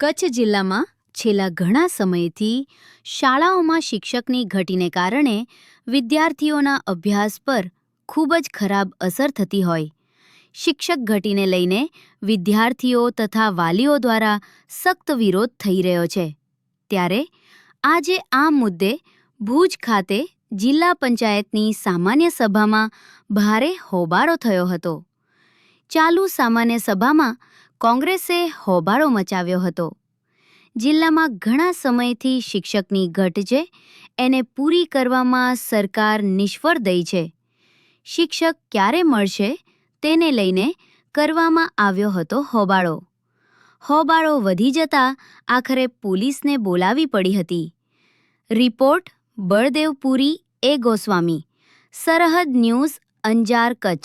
કચ્છ જિલ્લામાં છેલ્લા ઘણા સમયથી શાળાઓમાં શિક્ષકની ઘટીને કારણે વિદ્યાર્થીઓના અભ્યાસ પર ખૂબ જ ખરાબ અસર થતી હોય. શિક્ષક ઘટીને લઈને વિદ્યાર્થીઓ તથા વાલીઓ દ્વારા સખ્ત વિરોધ થઈ રહ્યો છે. ત્યારે આજે આ મુદ્દે ભુજ ખાતે જિલ્લા પંચાયતની સામાન્ય સભામાં ભારે હોબાળો થયો હતો. ચાલુ સામાન્ય સભામાં કોંગ્રેસે હોબાળો મચાવ્યો હતો. જિલ્લામાં ઘણા સમયથી શિક્ષકની ઘટ છે. એને પૂરી કરવામાં સરકાર નિષ્ફળ દઈ છે. શિક્ષક ક્યારે મળશે તેને લઈને કરવામાં આવ્યો હતો હોબાળો. હોબાળો વધી જતા આખરે પોલીસને બોલાવી પડી હતી. Report, Baldevpuri, A Goswami. Sarhad news, Anjar Kutch.